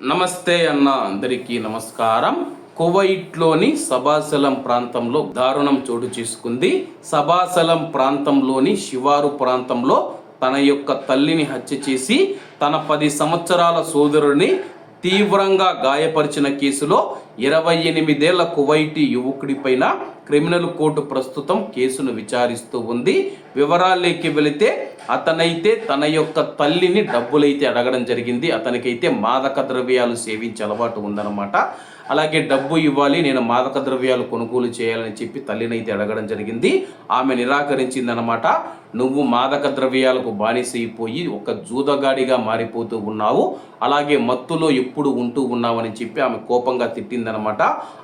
నమస్తే అన్న అందరికీ నమస్కారం. కువైట్లోని సభాసలం ప్రాంతంలో దారుణం చోటు చేసుకుంది. సభాసలం ప్రాంతంలోని శివారు ప్రాంతంలో తన యొక్క తల్లిని హత్య చేసి తన పది సంవత్సరాల సోదరుడిని తీవ్రంగా గాయపరిచిన కేసులో ఇరవై ఎనిమిదేళ్ళ కువైటి యువకుడిపైన క్రిమినల్ కోర్టు ప్రస్తుతం కేసును విచారిస్తూ ఉంది. వివరాల్లోకి వెళితే అతనైతే తన యొక్క తల్లిని డబ్బులైతే అడగడం జరిగింది. అతనికైతే మాదక ద్రవ్యాలు సేవించే అలవాటు ఉందన్నమాట. అలాగే డబ్బు ఇవ్వాలి నేను మాదక ద్రవ్యాలు కొనుగోలు చేయాలని చెప్పి తల్లినైతే అడగడం జరిగింది. ఆమె నిరాకరించిందనమాట నువ్వు మాదక ద్రవ్యాలకు బానిసైపోయి ఒక జూదగాడిగా మారిపోతూ ఉన్నావు. అలాగే మత్తులో ఎప్పుడు ఉంటూ ఉన్నావని చెప్పి ఆమె కోపంగా తిట్టిందనమాట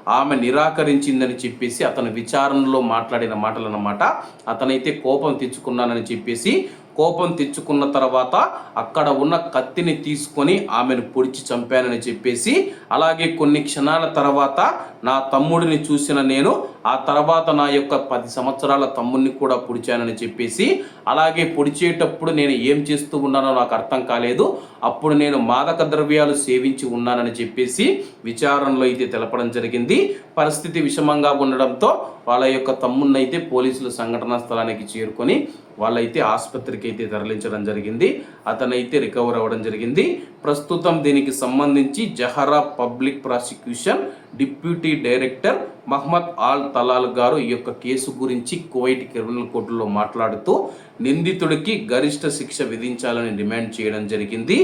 ఆమె నిరాకరించిందని చెప్పేసి అతను విచారణలో మాట్లాడిన మాటలు అనమాట అతనైతే కోపం తెచ్చుకున్నానని చెప్పేసి కోపం తెచ్చుకున్న తర్వాత అక్కడ ఉన్న కత్తిని తీసుకొని ఆమెను పొడిచి చంపానని చెప్పేసి అలాగే కొన్ని క్షణాల తర్వాత నా తమ్ముడిని చూసిన నేను ఆ తర్వాత నా యొక్క పది సంవత్సరాల తమ్ముడిని కూడా పొడిచానని చెప్పేసి అలాగే పొడిచేటప్పుడు నేను ఏం చేస్తూ ఉన్నానో నాకు అర్థం కాలేదు. అప్పుడు నేను మాదక ద్రవ్యాలు సేవించి ఉన్నానని చెప్పేసి విచారణలో అయితే తెలపడం జరిగింది. పరిస్థితి విషమంగా ఉండడంతో వాళ్ళ యొక్క తమ్ముడిని పోలీసులు సంఘటనా స్థలానికి చేరుకొని వాళ్ళైతే ఆసుపత్రికి అయితే తరలించడం జరిగింది. అతనైతే రికవర్ అవ్వడం జరిగింది. ప్రస్తుతం దీనికి సంబంధించి Jahra public prosecution deputy director Mohammed Al Talal గారు ఈ యొక్క కేసు గురించి కువైట్ క్రిమినల్ కోర్టులో మాట్లాడుతూ నిందితుడికి గరిష్ట శిక్ష విధించాలని డిమాండ్ చేయడం జరిగింది.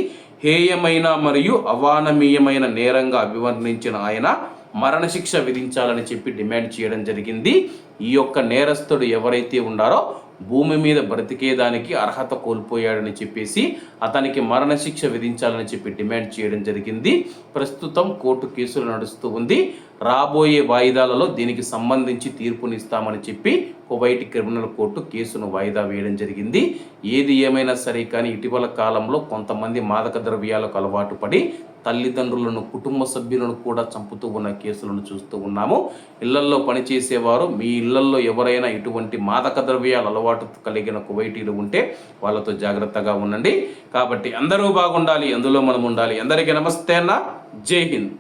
హేయమైన మరియు అవానమీయమైన నేరంగా అభివర్ణించిన ఆయన మరణశిక్ష విధించాలని చెప్పి డిమాండ్ చేయడం జరిగింది. ఈ యొక్క నేరస్తుడు ఎవరైతే ఉన్నారో భూమి మీద బ్రతికేదానికి అర్హత కోల్పోయాడని చెప్పేసి అతనికి మరణశిక్ష విధించాలని చెప్పి డిమాండ్ చేయడం జరిగింది. ప్రస్తుతం కోర్టు కేసులు నడుస్తూ ఉంది. రాబోయే వాయిదాలలో దీనికి సంబంధించి తీర్పునిస్తామని చెప్పి కువైట్ క్రిమినల్ కోర్టు కేసును వాయిదా వేయడం జరిగింది. ఏది ఏమైనా సరే కానీ ఇటీవల కాలంలో కొంతమంది మాదక ద్రవ్యాలకు అలవాటు పడి తల్లిదండ్రులను కుటుంబ సభ్యులను కూడా చంపుతూ ఉన్న కేసులను చూస్తూ ఉన్నాము. ఇళ్ళల్లో పనిచేసేవారు మీ ఇళ్ళల్లో ఎవరైనా ఇటువంటి మాదక ద్రవ్యాల అలవాటు కలిగిన కువైటీలు ఉంటే వాళ్ళతో జాగ్రత్తగా ఉండండి. కాబట్టి అందరూ బాగుండాలి అందులో మనం ఉండాలి. అందరికీ నమస్తే అన్న. జై హింద్.